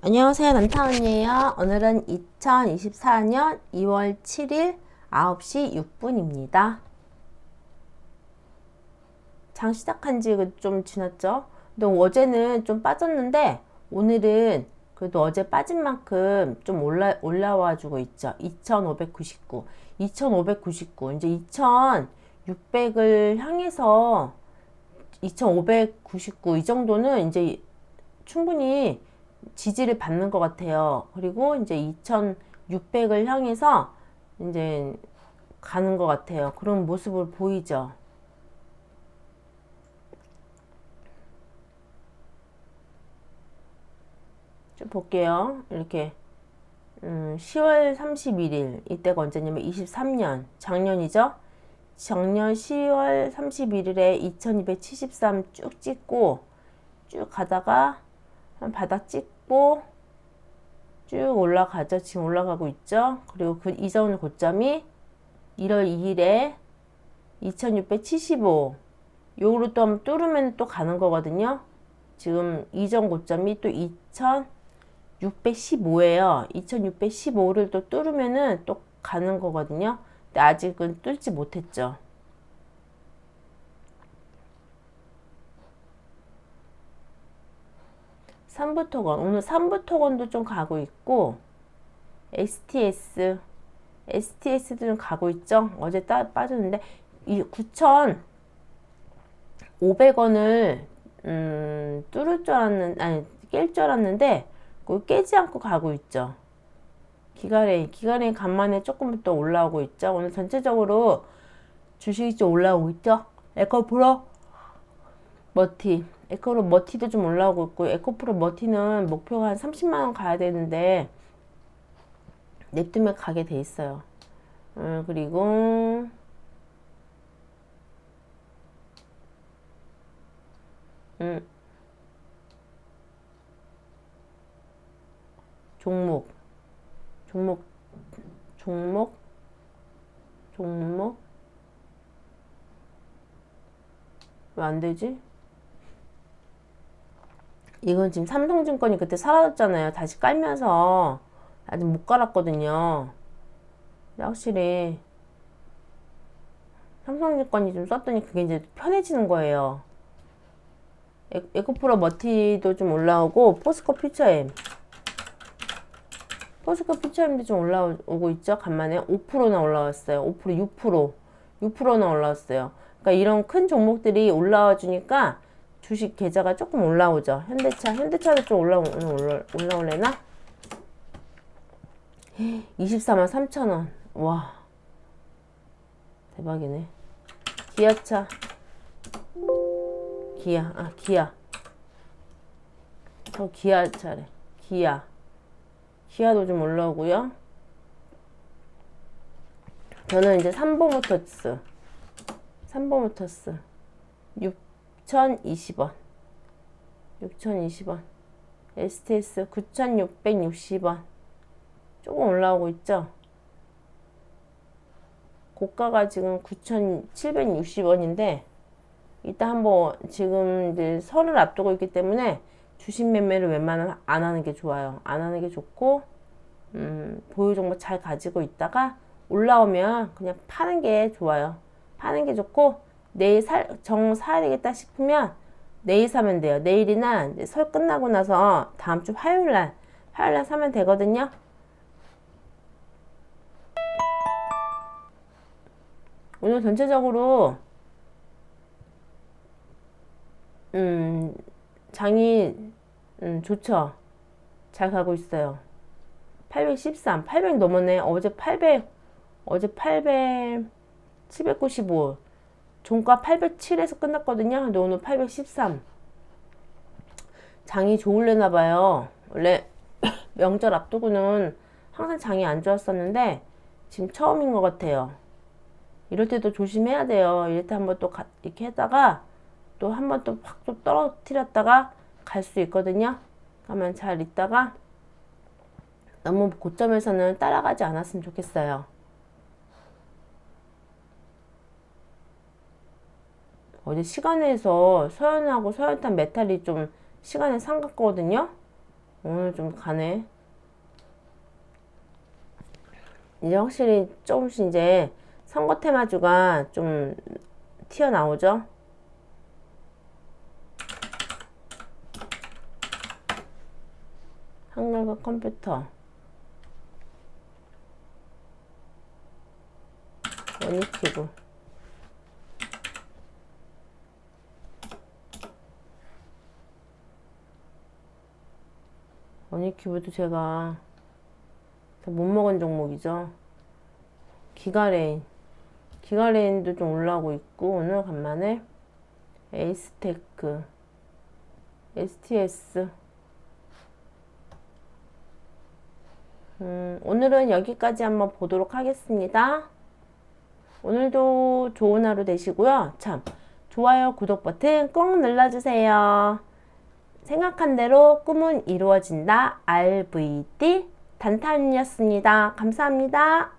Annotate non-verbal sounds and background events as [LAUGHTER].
안녕하세요. 난타언니에요. 오늘은 2024년 2월 7일 9시 6분입니다. 장 시작한 지 좀 지났죠? 근데 어제는 좀 빠졌는데 오늘은 그래도 어제 빠진 만큼 좀 올라, 올라와 주고 있죠. 2599. 2599. 이제 2600을 향해서 2599 이 정도는 이제 충분히 지지를 받는 것 같아요. 그리고 이제 2600을 향해서 이제 가는 것 같아요. 그런 모습을 보이죠. 좀 볼게요. 이렇게 음, 10월 31일 이때가 언제냐면 23년 작년이죠. 작년 10월 31일에 2273 쭉 찍고 쭉 가다가 한 바닥 찍고 쭉 올라가죠. 지금 올라가고 있죠. 그리고 그 이전 고점이 1월 2일에 2675 요거로 또 한번 뚫으면 또 가는 거거든요. 지금 이전 고점이 또 2615예요. 2615를 또 뚫으면은 또 가는 거거든요. 근데 아직은 뚫지 못했죠. 3부 토건. 오늘 3부 토건도 좀 가고 있고 STS STS도 좀 가고 있죠? 어제 따, 빠졌는데 이 9,500원을 음, 뚫을 줄 알았는 아니 깰 줄 알았는데 그 깨지 않고 가고 있죠. 기가레인 기가레인 간만에 조금 더 올라오고 있죠? 오늘 전체적으로 주식이 좀 올라오고 있죠? 에코프로 머티 에코로 머티도 좀 올라오고 있고 에코프로 머티는 목표가 한 30만원 가야 되는데 냅두면 가게 돼 있어요. 음, 그리고 음, 종목. 종목. 종목. 종목. 왜 안 되지? 이건 지금 삼성증권이 그때 사라졌잖아요. 다시 깔면서 아직 못 깔았거든요. 확실히 삼성증권이 좀 썼더니 그게 이제 편해지는 거예요. 에, 코프로 머티도 좀 올라오고 포스코 퓨처엠 포스코 퓨처엠도 좀 올라오고 있죠. 간만에 5%나 올라왔어요. 5% 6% 6%나 올라왔어요. 그러니까 이런 큰 종목들이 올라와 주니까 주식 계좌가 조금 올라오죠. 현대차, 현대차도 좀 올라오, 올라, 올라올래나? 24만 3천 원. 와. 대박이네. 기아차. 기아, 아, 기아. 저 기아 차래. 기아. 기아도 좀 올라오고요. 저는 이제 삼보모터스. 삼보모터스. 6 6,020원. 6,020원. STS 9,660원. 조금 올라오고 있죠? 고가가 지금 9,760원인데, 이따 한번 지금 이제 설을 앞두고 있기 때문에 주식 매매를 웬만하면 안 하는 게 좋아요. 안 하는 게 좋고, 음, 보유 정보 잘 가지고 있다가 올라오면 그냥 파는 게 좋아요. 파는 게 좋고, 내일 살, 정 사야 되겠다 싶으면 내일 사면 돼요. 내일이나 설 끝나고 나서 다음 주 화요일 날, 화요일 날 사면 되거든요. 오늘 전체적으로 음, 장이 음, 좋죠. 잘 가고 있어요. 813, 800 넘었네. 어제 800, 어제 800, 795. 종가 807에서 끝났거든요. 근데 오늘 813. 장이 좋을래나 봐요. 원래 [COUGHS] 명절 앞두고는 항상 장이 안 좋았었는데 지금 처음인 것 같아요. 이럴 때도 조심해야 돼요. 이럴 때 한번 또 가, 이렇게 했다가 또 한 번 또 확 또 떨어뜨렸다가 갈 수 있거든요. 그러면 잘 있다가 너무 고점에서는 따라가지 않았으면 좋겠어요. 어제 시간에서 서연하고 서연탄 메탈이 좀 시간에 삼갔거든요. 오늘 좀 가네. 이제 확실히 조금씩 이제 선거 테마주가 좀 튀어나오죠. 한글과 컴퓨터. 원익기구. 원익기구도 제가 못 먹은 종목이죠. 기가레인. 기가레인도 좀 올라오고 있고, 오늘 간만에 에이스테크, STS. 음, 오늘은 여기까지 한번 보도록 하겠습니다. 오늘도 좋은 하루 되시고요. 참, 좋아요, 구독 버튼 꼭 눌러주세요. 생각한 대로 꿈은 이루어진다. RVD 단탄이었습니다. 감사합니다.